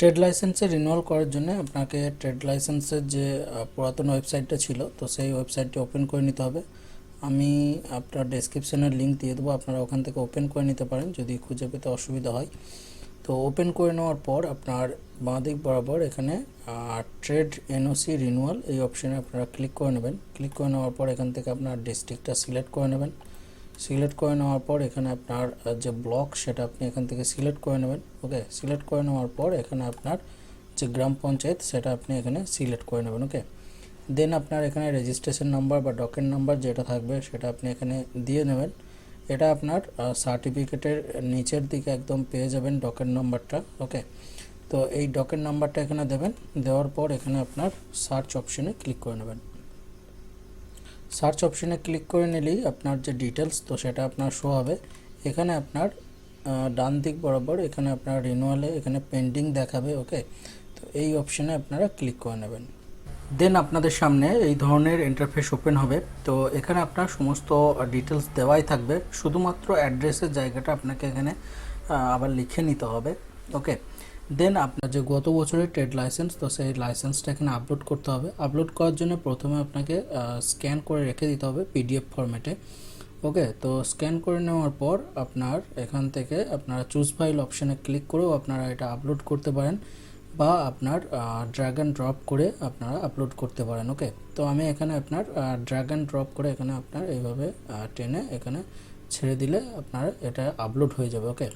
Trade লাইসেন্সে renewal করার জন্য আপনাকে ট্রেড লাইসেন্সের যে পুরাতন ওয়েবসাইটটা ছিল, তো সেই ওয়েবসাইটটি ওপেন করে নিতে হবে। আমি আপনার ডেসক্রিপশনের লিঙ্ক দিয়ে দেবো, আপনারা ওখান থেকে ওপেন করে নিতে পারেন, যদি খুঁজে পেতে অসুবিধা হয়। তো ওপেন করে নেওয়ার পর আপনার বাঁ দিক বরাবর এখানে ট্রেড এনওসি রিনিউয়াল এই অপশানে আপনারা ক্লিক করে নেবেন। ক্লিক করে নেওয়ার পর এখান থেকে আপনার ডিস্ট্রিক্টটা সিলেক্ট করে নেবেন। সিলেক্ট করে নেওয়ার পর এখানে আপনার যে ব্লক সেটা আপনি এখান থেকে সিলেক্ট করে নেবেন ওকে সিলেক্ট করে নেওয়ার পর এখানে আপনার যে গ্রাম পঞ্চায়েত, সেটা আপনি এখানে সিলেক্ট করে নেবেন ওকে দেন আপনার এখানে রেজিস্ট্রেশন নাম্বার বা ডকুমেন্ট নাম্বার যেটা থাকবে, সেটা আপনি এখানে দিয়ে নেবেন। এটা আপনার সার্টিফিকেটের নিচের দিকে একদম পেয়ে যাবেন ডকুমেন্ট নাম্বারটা ওকে তো এই ডকুমেন্ট নাম্বারটা এখানে দেবেন, দেওয়ার পর এখানে আপনার সার্চ অপশনে ক্লিক করে নেবেন। সার্চ অপশনে ক্লিক করে নিলেই আপনার যে ডিটেলস তো সেটা আপনার শো হবে। এখানে আপনার ডান দিক বরাবর এখানে আপনার রিনুয়ালে এখানে পেন্ডিং দেখাবে ওকে তো এই অপশানে আপনারা ক্লিক করে নেবেন। দেন আপনাদের সামনে এই ধরনের ইন্টারফেস ওপেন হবে। তো এখানে আপনার সমস্ত ডিটেলস দেওয়াই থাকবে। শুধুমাত্র অ্যাড্রেসের জায়গাটা আপনাকে এখানে আবার লিখে নিতে হবে ওকে দেন আপনার যে গত বছরের ট্রেড লাইসেন্স তো সেই লাইসেন্সটা এখানে আপলোড করতে হবে। আপলোড করার জন্য প্রথমে আপনাকে স্ক্যান করে রেখে দিতে হবে পিডিএফ ফরম্যাটে ওকে তো স্ক্যান করে নেওয়ার পর আপনার এখান থেকে আপনারা চুজ ফাইল অপশানে ক্লিক করেও আপনারা এটা আপলোড করতে পারেন বা আপনার ড্র্যাগ অ্যান্ড ড্রপ করে আপনারা আপলোড করতে পারেন। ওকে তো আমি এখানে আপনার ড্র্যাগ অ্যান্ড ড্রপ করে এখানে আপনার এইভাবে টেনে এখানে ছেড়ে দিলে আপনার এটা আপলোড হয়ে যাবে। ওকে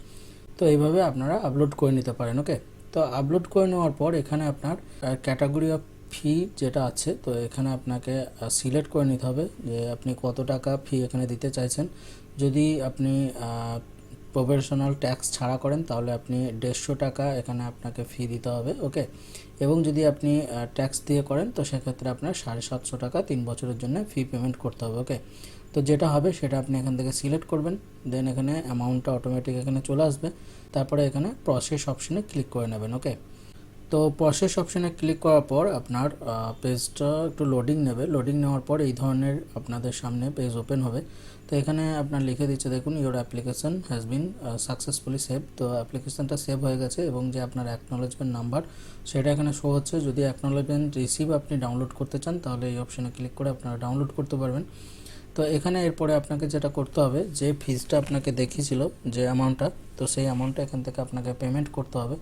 তো এইভাবে আপনারা আপলোড করে নিতে পারেন ওকে তো আপলোড করে নেওয়ার পর এখানে আপনার ক্যাটাগরি অফ ফি যেটা আছে, তো এখানে আপনাকে সিলেক্ট করে নিতে হবে যে আপনি কত টাকা ফি এখানে দিতে চাইছেন। যদি আপনি প্রফেশনাল ট্যাক্স ছাড়া করেন, তাহলে আপনি দেড়শো টাকা এখানে আপনাকে ফি দিতে হবে ওকে এবং যদি আপনি ট্যাক্স দিয়ে করেন, তো সেক্ষেত্রে আপনার সাড়ে সাতশো টাকা তিন বছরের জন্য ফি পেমেন্ট করতে হবে ওকে তো যেটা হবে সেটা আপনি এখান থেকে সিলেক্ট করবেন দেন এখানে অ্যামাউন্টটা অটোমেটিক এখানে চলে আসবে, তারপরে এখানে প্রসেস অপশনে ক্লিক করে নেবেন ওকে তো প্রসেস অপশনে ক্লিক করার পর আপনার পেজটা একটু লোডিং নেবে। লোডিং নেওয়ার পর এই ধরনের আপনাদের সামনে পেজ ওপেন হবে। তো এখানে আপনার লিখে দিচ্ছে, দেখুন your application has been successfully save তো অ্যাপ্লিকেশনটা সেভ হয়ে গেছে এবং যে আপনার অ্যাকনোলেজমেন্ট নাম্বার সেটা এখানে শো হচ্ছে। যদি অ্যাকনোলেজমেন্ট রিসিভ আপনি ডাউনলোড করতে চান, তাহলে এই অপশনে ক্লিক করে আপনারা ডাউনলোড করতে পারবেন। তো এখানে এরপরে আপনাকে যেটা করতে হবে, যে ফিজটা আপনাকে দেখিয়েছিল, যে অ্যামাউন্টটা তো সেই অ্যামাউন্টটা এখান থেকে আপনাকে পেমেন্ট করতে হবে।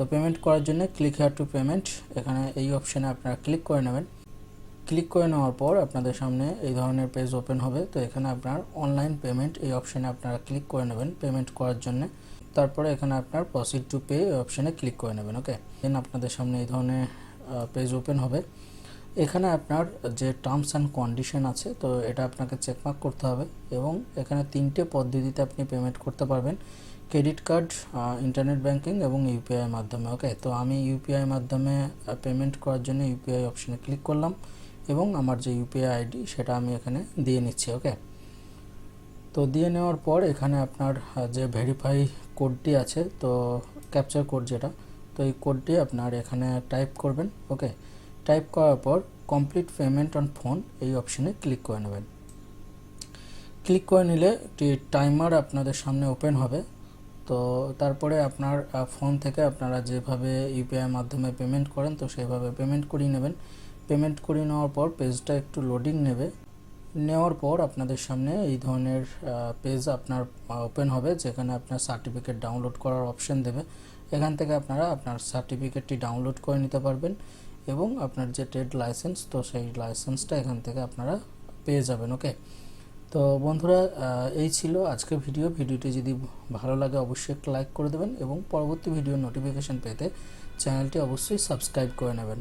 তো পেমেন্ট করার জন্য ক্লিক হেয়ার টু পেমেন্ট এখানে এই অপশানে আপনারা ক্লিক করে নেবেন। ক্লিক করে নেওয়ার পর আপনাদের সামনে এই ধরনের পেজ ওপেন হবে। তো এখানে আপনার অনলাইন পেমেন্ট এই অপশানে আপনারা ক্লিক করে নেবেন পেমেন্ট করার জন্য। তারপরে এখানে আপনার প্রসিড টু পে এই অপশানে ক্লিক করে নেবেন ওকে দেন আপনাদের সামনে এই ধরনের পেজ ওপেন হবে। এখানে আপনার যে টার্মস অ্যান্ড কন্ডিশন আছে, তো এটা আপনাকে চেকমার্ক করতে হবে এবং এখানে তিনটে পদ্ধতিতে আপনি পেমেন্ট করতে পারবেন। ক্রেডিট কার্ড ইন্টারনেট ব্যাংকিং এবং ইউপিআই মাধ্যমে, ওকে? তো আমি ইউপিআই মাধ্যমে পেমেন্ট করার জন্য ইউপিআই অপশানে ক্লিক করলাম এবং আমার যে ইউপিআই আইডি সেটা আমি এখানে দিয়ে নিচ্ছি, ওকে? তো দিয়ে নেওয়ার পর এখানে আপনার যে ভেরিফাই কোডটি আছে, তো ক্যাপচার কোড যেটা, তো এই কোডটি আপনার এখানে টাইপ করবেন, ওকে? টাইপ করার পর কমপ্লিট পেমেন্ট অন ফোন এই অপশানে ক্লিক করে নেবেন। ক্লিক করে নিলে একটি টাইমার আপনাদের সামনে ওপেন হবে তো তারপরে আপনার ফোন থেকে আপনারা যেভাবে ইউপিআই মাধ্যমে পেমেন্ট করেন, তো সেভাবে পেমেন্ট করিয়ে নেবেন। পেমেন্ট করিয়ে নেওয়ার পর পেজটা একটু লোডিং নেবে। নেওয়ার পর আপনাদের সামনে এই ধরনের পেজ আপনার ওপেন হবে, যেখানে আপনার সার্টিফিকেট ডাউনলোড করার অপশন দেবে। এখান থেকে আপনারা আপনার সার্টিফিকেটটি ডাউনলোড করে নিতে পারবেন এবং আপনার যে ট্রেড লাইসেন্স তো সেই লাইসেন্সটা এখান থেকে আপনারা পেয়ে যাবেন ওকে তো বন্ধুরা এই ছিল আজকের ভিডিও ভিডিওটি যদি ভালো লাগে, অবশ্যই লাইক করে দেবেন এবং পরবর্তী ভিডিওর নোটিফিকেশন পেতে চ্যানেলটি অবশ্যই সাবস্ক্রাইব করে নেবেন।